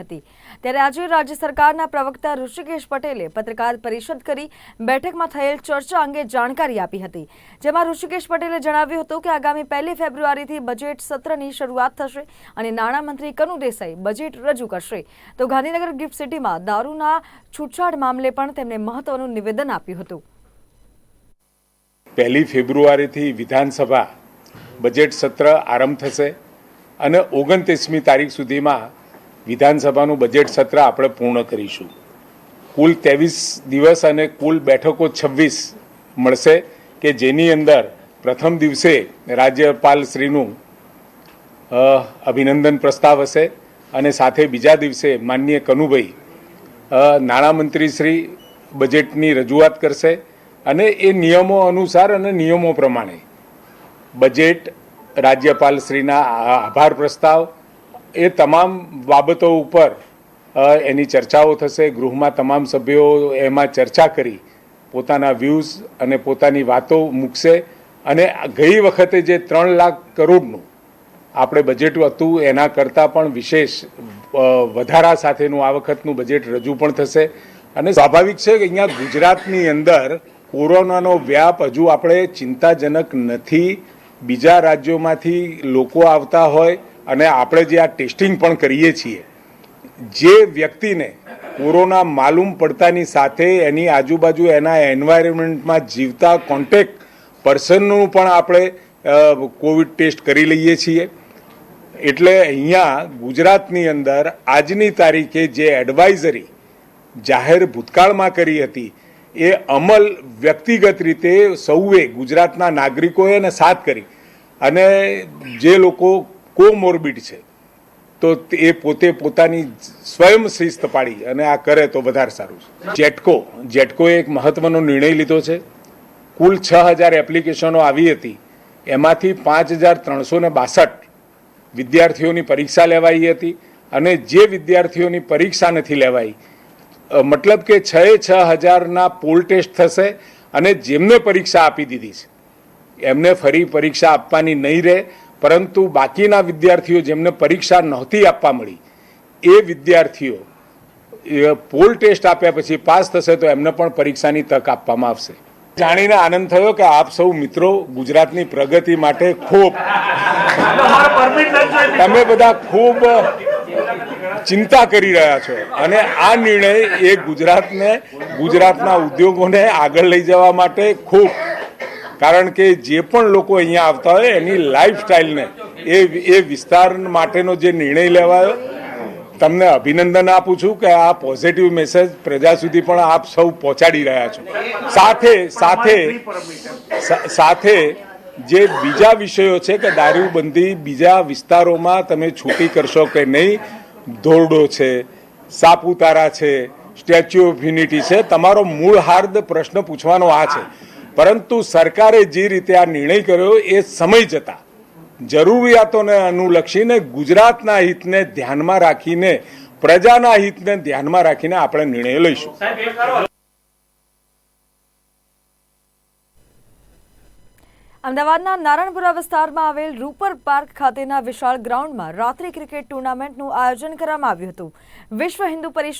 હતી. ત્યારે આજે રાજ્ય સરકારના પ્રવક્તા ઋષિકેશ પટેલે પત્રકાર પરિષદ કરી બેઠકમાં થયેલ ચર્ચા અંગે જાણકારી આપી હતી. જેમાં ઋષિકેશ પટેલે જણાવ્યું હતું કે આગામી પહેલી ફેબ્રુઆરીથી બજેટ સત્રની શરૂઆત થશે અને નાણામંત્રી કનુ દેસાઈ બજેટ રજૂ કરશે. તો ગાંધીનગર ગિફ્ટ સિટીમાં દારૂના છૂટછાટ મામલે પણ તેમણે મહત્વનું નિવેદન આપ્યું હતું. પહેલી ફેબ્રુઆરીથી વિધાનસભા બજેટ સત્ર આરંભ થશે અને ઓગણત્રીસમી તારીખ સુધીમાં વિધાનસભાનું બજેટ સત્ર આપણે પૂર્ણ કરીશું. કુલ ત્રેવીસ દિવસ અને કુલ બેઠકો છવ્વીસ મળશે કે જેની અંદર પ્રથમ દિવસે રાજ્યપાલશ્રીનું અભિનંદન પ્રસ્તાવ હશે અને સાથે બીજા દિવસે માનનીય કનુભાઈ નાણામંત્રીશ્રી નાણામંત્રી શ્રી બજેટની રજૂઆત કરશે અને એ નિયમો અનુસાર અને નિયમો પ્રમાણે બજેટ રાજ્યપાલશ્રીના આભાર પ્રસ્તાવ એ તમામ બાબતો ઉપર એની ચર્ચાઓ થશે. ગૃહમાં તમામ સભ્યો એમાં ચર્ચા કરી, પોતાના વ્યૂઝ અને પોતાની વાતો મૂકશે. અને ગઈ વખતે જે ત્રણ લાખ કરોડનું આપણે બજેટ હતું, એના કરતાં પણ વિશેષ વધારા સાથેનું આ વખતનું બજેટ રજૂ પણ થશે. અને સ્વાભાવિક છે કે અહીંયા ગુજરાતની અંદર કોરોનાનો વ્યાપ હજુ આપણે ચિંતાજનક નથી. બીજા રાજ્યોમાંથી લોકો આવતા હોય અને આપણે જે આ ટેસ્ટિંગ પણ કરીએ છીએ, જે વ્યક્તિને કોરોના માલુમ પડતાની સાથે એની આજુબાજુ એના એન્વાયરમેન્ટમાં જીવતા કોન્ટેક્ટ પર્સનનું પણ આપણે કોવિડ ટેસ્ટ કરી લઈએ છીએ. એટલે અહીંયા ગુજરાતની અંદર આજની તારીખે જે એડવાઇઝરી જાહેર ભૂતકાળમાં કરી હતી, એ અમલ વ્યક્તિગત રીતે સૌએ ગુજરાતના નાગરિકોએ અને સાથ કરી. અને જે લોકો કોમોર્બિડ છે. તો એ પોતે પોતાની સ્વયં શિસ્ત પાડી અને આ કરે તો વધારે સારું છે. જેટકો, જેટકોએ એક મહત્વનો નિર્ણય લીધો છે. કુલ છ હજાર એપ્લિકેશનો આવી હતી. એમાંથી પાંચ હજાર ત્રણસો ને બાસઠ વિદ્યાર્થીઓની પરીક્ષા લેવાઈ હતી અને જે વિદ્યાર્થીઓની પરીક્ષા નથી લેવાઈ મતલબ કે છ છ હજારના પોલ ટેસ્ટ થશે અને જેમને પરીક્ષા આપી દીધી છે. એમને ફરી પરીક્ષા આપવાની નહીં રહે પરંતુ બાકીના વિદ્યાર્થીઓ જેમને પરીક્ષા નહોતી આપવા મળી, એ વિદ્યાર્થીઓ પોલ ટેસ્ટ આપ્યા પછી પાસ થશે તો એમને પણ પરીક્ષાની તક આપવામાં આવશે. જાણીને આનંદ થયો કે આપ સૌ મિત્રો ગુજરાતની પ્રગતિ માટે ખૂબ. તમે બધા ખૂબ ચિંતા કરી રહ્યા છો અને આ નિર્ણય એ ગુજરાતને, ગુજરાતના ઉદ્યોગોને આગળ લઈ જવા માટે ખૂબ કારણ કે જે પણ લોકો અહીંયા આવતા હોય એની લાઈફસ્ટાઈલને, એ એ વિસ્તાર માટેનો જે નિર્ણય લેવાયો, તમને અભિનંદન આપું છું કે આ પોઝિટિવ મેસેજ પ્રજા સુધી પણ આપ સૌ પહોંચાડી રહ્યા છો. સાથે સાથે સાથે જે બીજા વિષયો છે કે દારૂબંધી બીજા વિસ્તારોમાં તમે છૂટી કરશો કે નહીં, ધોરડો છે, સાપુતારા છે, સ્ટેચ્યુ ઓફ યુનિટી છે, તમારો મૂળ હાર્દ પ્રશ્ન પૂછવાનો આ છે. પરંતુ સરકારે જે રીતે આ નિર્ણય કર્યો એ સમય જતા જરૂરિયાતોને અનુલક્ષીને ગુજરાતના હિતને ધ્યાનમાં રાખીને પ્રજાના હિતને ધ્યાનમાં રાખીને આપણે નિર્ણય લઈશું. અમદાવાદના નારણપુરા વિસ્તારમાં આવેલ રૂપર પાર્ક ખાતેના વિશાળ ગ્રાઉન્ડમાં રાત્રિ ક્રિકેટ ટુર્નામેન્ટનું આયોજન કરવામાં આવ્યું હતું. વિશ્વ હિન્દુ પરિષદ